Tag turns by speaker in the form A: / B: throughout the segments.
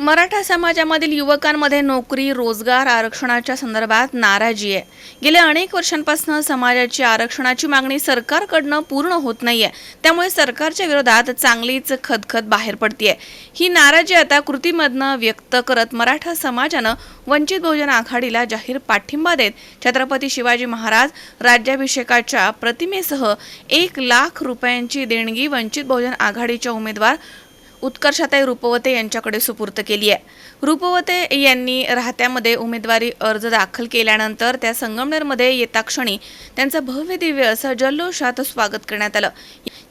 A: मराठा समाजामधील युवकांमध्ये नोकरी रोजगार आरक्षणाच्या संदर्भात नाराजी आहे. गेल्या अनेक वर्षांपासून समाजाची आरक्षणाची मागणी सरकारकडनं पूर्ण होत नाहीये. त्यामुळे सरकारच्या विरोधात चांगलीच खदखद बाहेर पडतीये. ही नाराजी आता कृतीमधनं व्यक्त करत मराठा समाजानं वंचित बहुजन आघाडीला जाहीर पाठिंबा देत छत्रपती शिवाजी महाराज राज्याभिषेकाच्या प्रतिमेसह एक लाख रुपयांची देणगी वंचित बहुजन आघाडीच्या उमेदवार उत्कर्षाताई रुपवते यांच्याकडे सुपूर्त केली आहे. रुपवते यांनी राहत्यामध्ये उमेदवारी अर्ज दाखल केल्यानंतर त्या संगमनेरमध्ये येता क्षणी त्यांचं भव्य दिव्य असं जल्लोषात स्वागत करण्यात आलं.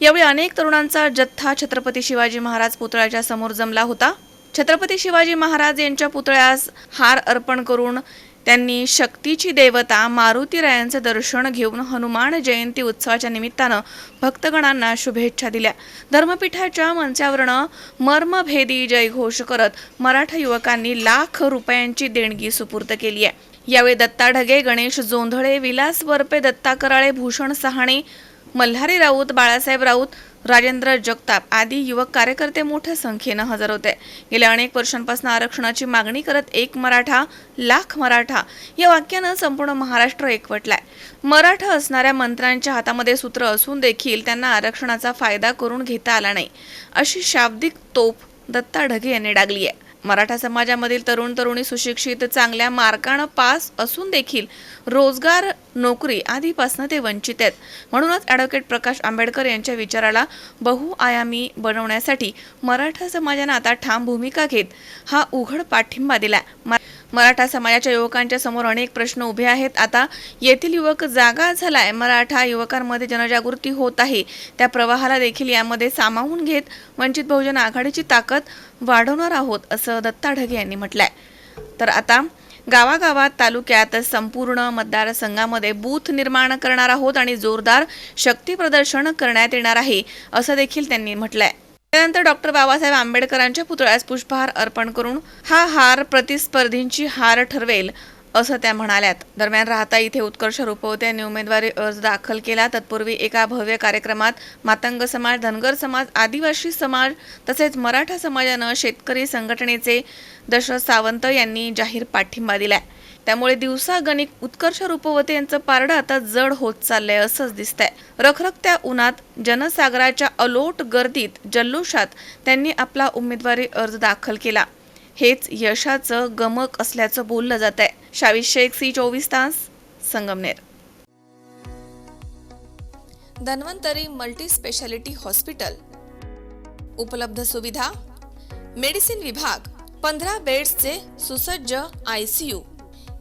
A: यावेळी अनेक तरुणांचा जथ्था छत्रपती शिवाजी महाराज पुतळ्याच्या समोर जमला होता. छत्रपती शिवाजी महाराज यांच्या पुतळ्यास हार अर्पण करून त्यांनी शक्तीची देवता मारुतीरायांचं दर्शन घेऊन हनुमान जयंती उत्सवाच्या निमित्तानं भक्तगणांना शुभेच्छा दिल्या. धर्मपीठाच्या मंचावरनं मर्मभेदी जयघोष करत मराठा युवकांनी लाख रुपयांची देणगी सुपूर्द केली आहे. यावेळी दत्ता ढगे गणेश जोंधळे विलास बर्पे दत्ता कराळे भूषण सहाणे मल्हारी राऊत बाळासाहेब राऊत राजेंद्र जगताप आदी युवक कार्यकर्ते मोठ्या संख्येनं हजर होते. गेल्या अनेक वर्षांपासून आरक्षणाची मागणी करत एक मराठा लाख मराठा या वाक्यानं संपूर्ण महाराष्ट्र एकवटलाय. मराठा असणाऱ्या मंत्र्यांच्या हातामध्ये सूत्र असून देखील त्यांना आरक्षणाचा फायदा करून घेता आला नाही. अशी शाब्दिक तोफ दत्ता ढगे यांनी डागली आहे मराठा समाजामधील तरुण तरुणी सुशिक्षित चांगल्या मार्कानं पास असून देखील रोजगार नोकरी आधीपासून ते वंचित आहेत. म्हणूनच ॲडव्होकेट प्रकाश आंबेडकर यांच्या विचाराला बहुआयामी बनवण्यासाठी मराठा समाजानं आता ठाम भूमिका घेत हा उघड पाठिंबा दिला मराठा समाजाच्या युवकांच्या समोर अनेक प्रश्न उभे आहेत. आता येथील युवक जागा झालाय. मराठा युवकांमध्ये जनजागृती होत आहे. त्या प्रवाहाला देखील यामध्ये सामावून घेत वंचित बहुजन आघाडीची ताकद वाढवणार आहोत असं दत्ता ढगे यांनी म्हटलंय. तर आता गावागावात तालुक्यात संपूर्ण मतदारसंघामध्ये बूथ निर्माण करणार आहोत आणि जोरदार शक्ती प्रदर्शन करण्यात येणार आहे असं देखील त्यांनी म्हटलंय. त्यानंतर डॉक्टर बाबासाहेब आंबेडकरांच्या पुतळ्यास पुष्पहार अर्पण करून हा हार प्रतिस्पर्धींची हार ठरवेल असं त्या म्हणाल्यात. दरम्यान राहता इथे उत्कर्ष रुपवते यांनी उमेदवारी अर्ज दाखल केला. तत्पूर्वी एका भव्य कार्यक्रमात मातंग समाज धनगर समाज आदिवासी समाज तसेच मराठा समाजानं शेतकरी संघटनेचे दशरथ सावंत यांनी जाहीर पाठिंबा दिलाय. त्यामुळे दिवसागणिक उत्कर्ष रूपवते यांचं पारडं आता जड होत चाललंय असंच दिसतंय. रखरखत्या उन्हात जनसागराच्या अलोट गर्दीत जल्लोषात त्यांनी आपला उमेदवारी अर्ज दाखल केला. हेच यशाचं गमक असल्याचं बोललं जात आहे शावीज शेख सी चोवीस तास Sangamner. Dhanvantari multi speciality hospital. उपलब्ध सुविधा. मेडिसिन विभाग पंधरा बेड्सचे सुसज्ज I